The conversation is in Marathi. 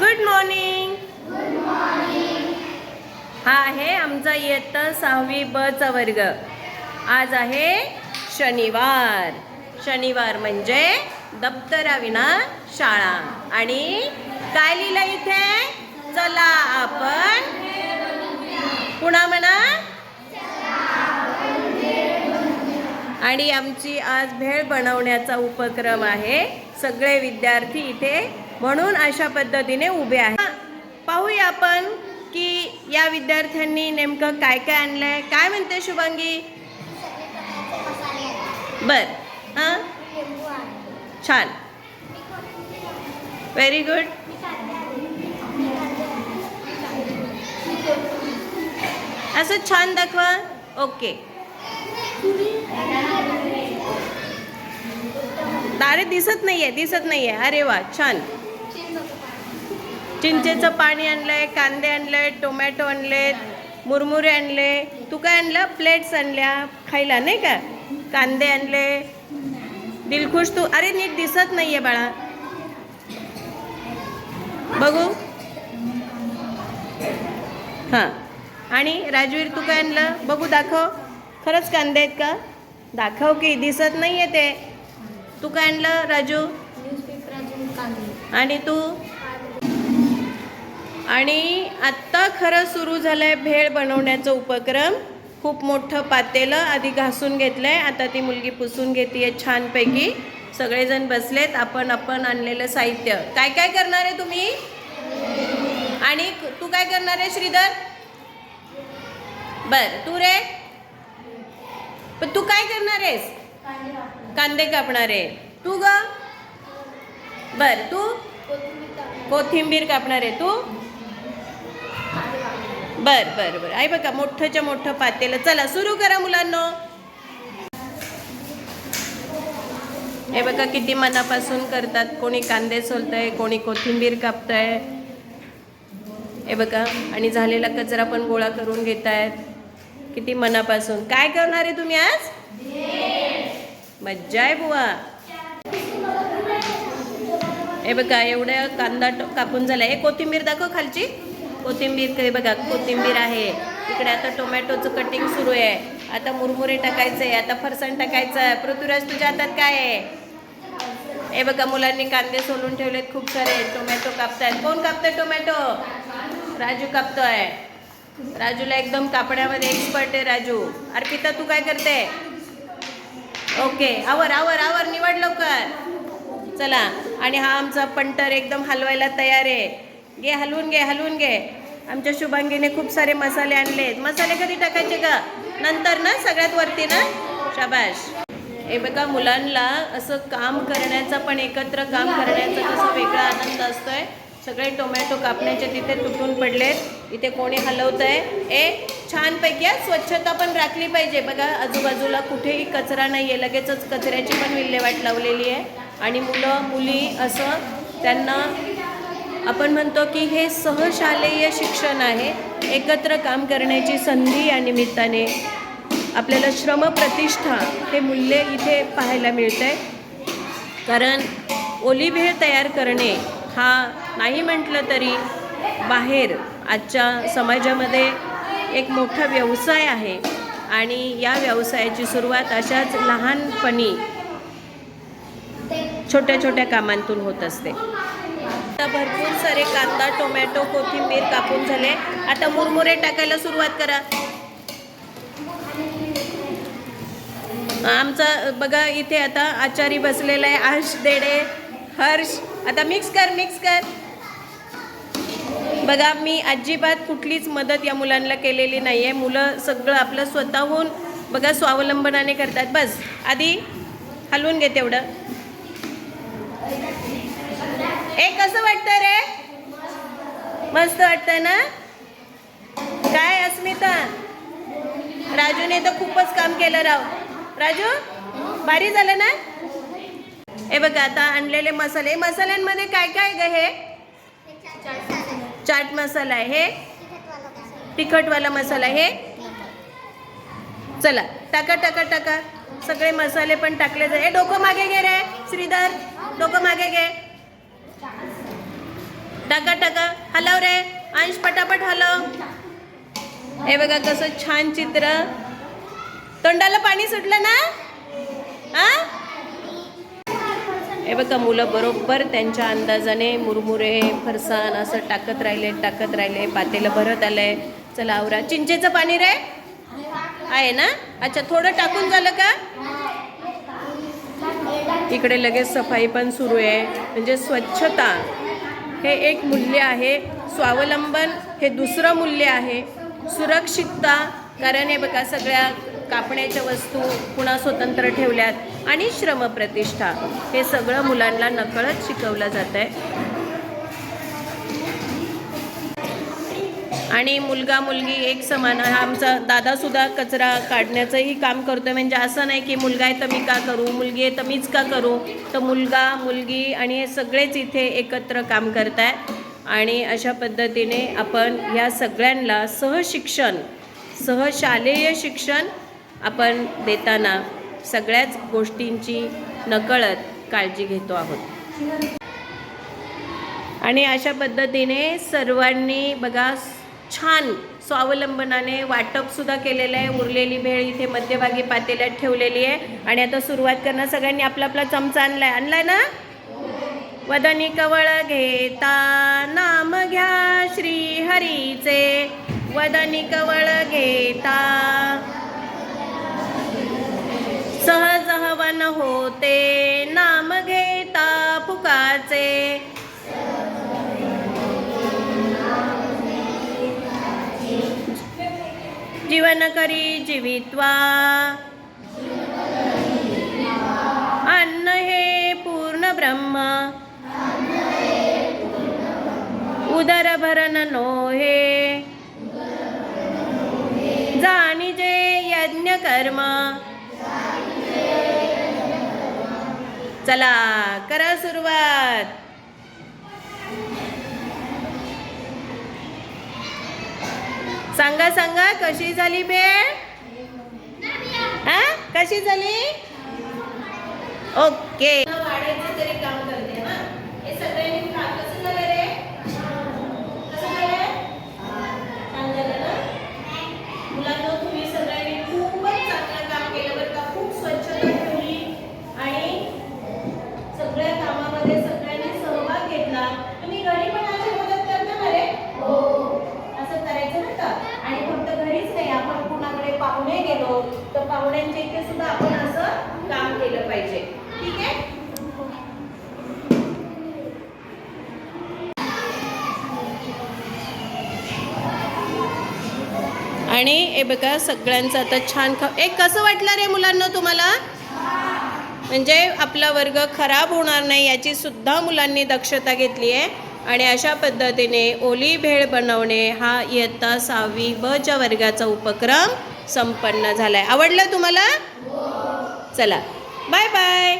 गुड मॉर्निंग हा आहे आमचा इयत्ता सहावी ब चा वर्ग. आज आहे शनिवार. शनिवार म्हणजे दप्तराविना शाळा. आणि काय लिहिलं इथे? चला आपण पुन्हा म्हणा. आणि आमची आज भेळ बनवण्याचा उपक्रम आहे. सगळे विद्यार्थी इथे म्हणून अशा पद्धतीने उभे आहे. पाहूया आपण की या विद्यार्थ्यांनी नेमकं काय काय आणलंय? काय म्हणते शुभांगी? बर. हां? छान. व्हेरी गुड असं छान दाखवा. ओके तारे दिसत नाहीये दिसत नाहीये. अरे वा छान. चिंचेचं पाणी आणलंय कांदे आणले टोमॅटो आणलेत मुरमुरे आणले. तू काय आणलं? प्लेट्स आणल्या. खायला नाही का? कांदे आणले. दिलखुश तू? अरे नीट दिसत नाहीये बाळा. बघू. हां. आणि राजवीर तू काय आणलं? बघू दाखव. खरंच कांदे आहेत का? दाखव की. दिसत नाहीये ते. तू काय आणलं राजू? आणि तू? आणि आत्ता खरं सुरू झालं आहे भेळ बनवण्याचा उपक्रम. खूप मोठं पातेलं आधी घासून घेतलं आहे आता ती मुलगी पुसून घेते आहे छानपैकी. सगळेजण बसलेत आपण आपण आणलेलं साहित्य. काय काय करणार आहे तुम्ही? आणि तू काय करणार आहे श्रीधर? बर तू रे? पण तू काय करणार आहेस? कांदे कापणार आहे. तू ग? बर तू? कोथिंबीर कापणार आहे. तू? बर बर बर. आहे बघा मोठंच्या मोठं पातेलं. चला सुरू करा मुलांनो. हे बघा किती मनापासून करतात. कोणी कांदे सोलतंय कोणी कोथिंबीर कापतंय. हे बघा आणि झालेला कचरा पण गोळा करून घेत आहेत किती मनापासून. काय करणार आहे तुम्ही आज? मज्जा आहे बुवा. हे बघा एवढ्या कांदा कापून झाला हे कोथिंबीर दाखव खालची. कोथिंबीर हे बघा कोथिंबीर आहे. इकडे आता टोमॅटोचं कटिंग सुरू आहे. आता मुरमुरे टाकायचं आहे आता फरसाण टाकायचं आहे पृथ्वीराज तुझ्या हातात काय आहे? हे बघा मुलांनी कांदे सोलून ठेवलेत खूप सारे. टोमॅटो कापतायत. कोण कापतंय टोमॅटो? राजू कापतोय. राजूला एकदम कापण्यामध्ये एक्सपर्ट आहे राजू. अर्पिता तू काय करते? ओके आवर आवर आवर निवड लवकर. चला. आणि हा आमचा पंटर एकदम हलवायला तयार आहे. घे हलवून घे हलवून घे. आमच्या शुभांगीने खूप सारे मसाले आणलेत मसाले कधी टाकायचे का नंतर ना सगळ्यात वरती ना? शाबाश हे बघा मुलांना असं काम करण्याचा पण एकत्र काम करण्याचा कसं वेगळा आनंद असतोय. सगळे टोमॅटो कापण्याचे तिथे तुटून पडलेत. इथे कोणी हलवत आहे ए छानपैकी स्वच्छता पण राखली पाहिजे. बघा आजूबाजूला कुठेही कचरा नाही आहे लगेचच कचऱ्याची पण विल्हेवाट लावलेली आहे. आणि मुलं मुली असं त्यांना आपण म्हणतो की हे सहशालेय शिक्षण आहे. एकत्र काम करण्याची संधी या निमित्ताने आपल्याला श्रम प्रतिष्ठा हे मूल्य इथे पाहायला मिळतंय. कारण ओलीभेळ तयार करणे हा नाही म्हटलं तरी बाहेर आजच्या समाजामध्ये एक मोठा व्यवसाय आहे. आणि या व्यवसायाची सुरुवात अशाच लहानपणी छोट्या छोट्या कामांतून होत असते. आता भरपूर सारे कांदा टोमॅटो कोथिंबीर कापून झाले. आता मुरमुरे टाकायला सुरुवात करा. आमचा बघा इथे आता आचारी बसलेला आहे आश देडे हर्ष. आता मिक्स कर मिक्स कर. बघा मी अजिबात कुठलीच मदत या मुलांना केलेली नाही आहे मुलं सगळं आपलं स्वतःहून बघा स्वावलंबनाने करतात. बस आधी हलवून घे तेवढं. हे कसं वाटतं रे? मस्त वाटतं ना? काय अस्मिता? राजूने तर खूपच काम केलं राव. राजू भारी झालं ना? हे बघा आता आणलेले मसाले. मसाल्यांमध्ये काय काय ग हे? चाट मसाला आहे. तिखटवाला मसाला हे? चला टाका टाका टाका. सगळे मसाले पण टाकले जाईल. डोकं मागे घे रे श्रीधर. डोकं मागे घे. टाका टाका. हलव रे. अंश पटापट हलव. हे बघा कसं छान चित्र. तोंडाला पाणी सुटलं ना? हा? हे बघा मुलं बरोबर त्यांच्या अंदाजाने मुरमुरे फरसाण असं टाकत राहिले टाकत राहिले. पातेलं भरत आलंय. चला आवरा. चिंचेचं पाणी रे. आहे ना? अच्छा थोडं टाकून झालं का? इकडे लगेच सफाई पण सुरू आहे. म्हणजे स्वच्छता. हे एक मूल्य आहे. स्वावलंबन हे दुसरं मूल्य आहे. सुरक्षितता कारण हे बघा सगळ्या कापण्याच्या वस्तू पुन्हा स्वतंत्र ठेवल्यात. आणि श्रमप्रतिष्ठा हे सगळं मुलांना नकळत शिकवलं जात आहे आणि मुलगा मुलगी एक समान आमचा दादासुद्धा कचरा काढण्याचंही काम करतोय. म्हणजे असं नाही की मुलगा आहे तर मी का करू मुलगी आहे तर मीच का करू. तर मुलगा मुलगी आणि हे सगळेच इथे एकत्र काम करत आहेत आणि अशा पद्धतीने आपण ह्या सगळ्यांना सहशिक्षण सहशालेय शिक्षण आपण देताना सगळ्याच गोष्टींची नकळत काळजी घेतो आहोत. आणि अशा पद्धतीने सर्वांनी बघा छान स्वावलंबनाने वाटपसुद्धा केलेलं आहे. उरलेली भेळ इथे मध्यभागी पातेल्यात ठेवलेली आहे. आणि आता सुरुवात करणं सगळ्यांनी आपला आपला चमचा आणलाय. आणलाय ना? वदनी कवळ घेता नाम घ्या श्री हरीचे वदनी कवळ घेता. सहज हवन होते. जीवन करी जीवित्वा। अन्न हे पूर्ण ब्रह्म। उदर भरण नो हे जाणीजे यज्ञ कर्म। चला करा सुरुवात। सांगा सांगा कशी झाली भेळ हा? कशी झाली? ओके. वाढायचं तरी काम करते ना हे सगळ्यांनी खा कसं झालं रे कसं झालं छान झालं ना मुलांना तुम्ही सगळ्यांनी खूपच चांगलं काम केलं बरं का खूप स्वच्छता ठेवली आणि सगळ्या कामामध्ये सगळ्यांनी सहभाग घेतला तुम्ही घरी पण अशी मदत करता ना रे असं करायचं बरं का आणि फक्त घरीच नाही आपण कुणाकडे पाहुणे गेलो तर पाहुण्यांच्या इथे सुद्धा आपण असं काम केलं पाहिजे ठीक आहे? आणि हे बघा सगळ्यांचं आता छान ख एक कसं वाटलं रे मुलांना तुम्हाला? म्हणजे आपला वर्ग खराब होणार नाही याची सुद्धा मुलांनी दक्षता घेतली आहे. आणि अशा पद्धतीने ओली भेळ बनवणे हा इयत्ता सहावी ब च्या वर्गाचा उपक्रम संपन्न झाला आहे आवडलं तुम्हाला? चला. Bye bye